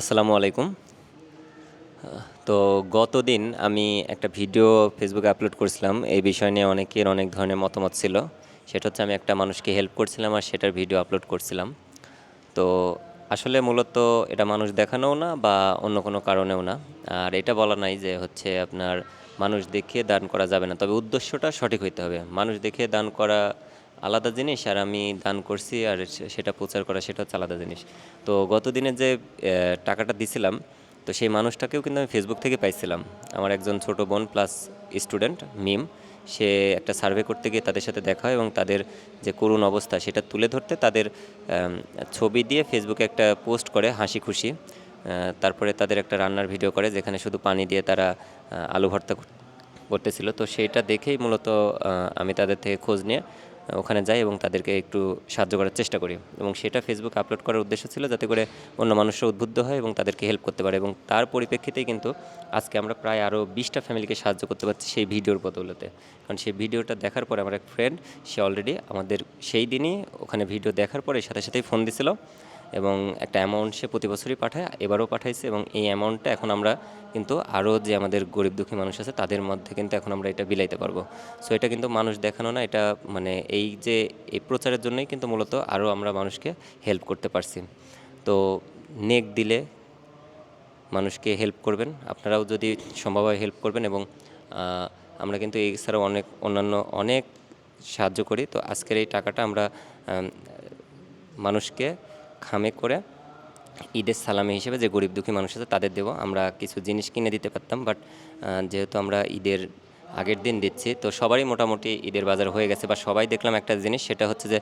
আসসালামু আলাইকুম। তো গতদিন আমি একটা ভিডিও ফেসবুকে আপলোড করেছিলাম। এই বিষয় নিয়ে অনেকের অনেক ধরনের মতামত ছিল। সেটা হচ্ছে আমি একটা মানুষকে হেল্প করছিলাম আর সেটার ভিডিও আপলোড করছিলাম। তো আসলে মূলত এটা মানুষ দেখানোও না বা অন্য কোনো কারণেও না। আর এটা বলা নাই যে হচ্ছে আপনার মানুষ দেখে দান করা যাবে না। তবে উদ্দেশ্যটা সঠিক হইতে হবে। মানুষ দেখে দান করা আলাদা জিনিস আর আমি দান করছি আর সেটা প্রচার করা সেটা হচ্ছে আলাদা জিনিস। তো গত দিনে যে টাকাটা দিছিলাম, তো সেই মানুষটাকেও কিন্তু আমি ফেসবুক থেকে পাইছিলাম। আমার একজন ছোট বোন প্লাস স্টুডেন্ট মিম সে একটা সার্ভে করতে গিয়ে তাদের সাথে দেখা হয় এবং তাদের যে করুণ অবস্থা সেটা তুলে ধরতে তাদের ছবি দিয়ে ফেসবুকে একটা পোস্ট করে, হাসি খুশি। তারপরে তাদের একটা রান্নার ভিডিও করে, যেখানে শুধু পানি দিয়ে তারা আলু ভর্তা কর- করতেছিল। তো সেইটা দেখেই মূলত আমি তাদের থেকে খোঁজ নিয়ে ওখানে যাই এবং তাদেরকে একটু সাহায্য করার চেষ্টা করি। এবং সেটা ফেসবুকে আপলোড করার উদ্দেশ্য ছিল যাতে করে অন্য মানুষরা উদ্বুদ্ধ হয় এবং তাদেরকে হেল্প করতে পারে এবং তার পরিপ্রেক্ষিতেই কিন্তু আজকে আমরা প্রায় আরও বিশটা ফ্যামিলিকে সাহায্য করতে পারছি সেই ভিডিওর বদৌলতে। কারণ সেই ভিডিওটা দেখার পরে আমার এক ফ্রেন্ড সে অলরেডি আমাদের সেই দিনই ওখানে ভিডিও দেখার পরে সাথে সাথেই ফোন দিছিল। এবং একটা অ্যামাউন্ট সে প্রতি বছরই পাঠায়, এবারও পাঠাইছে এবং এই অ্যামাউন্টটা এখন আমরা কিন্তু আরও যে আমাদের গরিব দুঃখী মানুষ আছে তাদের মধ্যে কিন্তু এখন আমরা এটা বিলাইতে পারব। সো এটা কিন্তু মানুষ দেখানো না, এটা মানে এই যে এই প্রচারের জন্যই কিন্তু মূলত আরও আমরা মানুষকে হেল্প করতে পারছি। তো নেক দিলে মানুষকে হেল্প করবেন, আপনারাও যদি সম্ভব হয় হেল্প করবেন এবং আমরা কিন্তু এছাড়াও অনেক অন্যান্য অনেক সাহায্য করি। তো আজকের এই টাকাটা আমরা মানুষকে খামে করে ঈদের সালামি হিসেবে যে গরিব দুঃখী মানুষ আছে তাদের দেবো। আমরা কিছু জিনিস কিনে দিতে পারতাম বাট যেহেতু আমরা ঈদের আগের দিন দিচ্ছি, তো সবারই মোটামুটি ঈদের বাজার হয়ে গেছে বা সবাই দেখলাম একটা জিনিস, সেটা হচ্ছে যে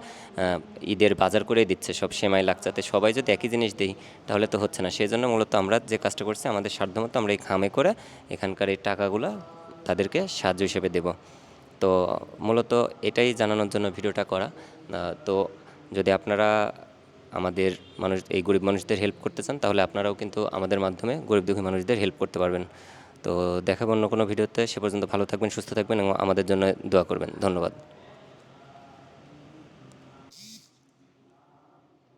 ঈদের বাজার করেই দিচ্ছে, সব সেমাই লাগচাতে। সবাই যদি একই জিনিস দিই, তাহলে তো হচ্ছে না। সেই জন্য মূলত আমরা যে কাজটা করছি, আমাদের সাধ্যমতো আমরা এই খামে করে এখানকার এই টাকাগুলো তাদেরকে সাহায্য হিসেবে দেব। তো মূলত এটাই জানানোর জন্য ভিডিওটা করা। তো যদি আপনারা আমাদের মানুষ, এই গরিব মানুষদের হেল্প করতে চান, তাহলে আপনারাও কিন্তু আমাদের মাধ্যমে গরিব দুঃখী মানুষদের হেল্প করতে পারবেন। তো দেখাবো অন্য কোনো ভিডিওতে, সে পর্যন্ত ভালো থাকবেন, সুস্থ থাকবেন এবং আমাদের জন্য দোয়া করবেন। ধন্যবাদ।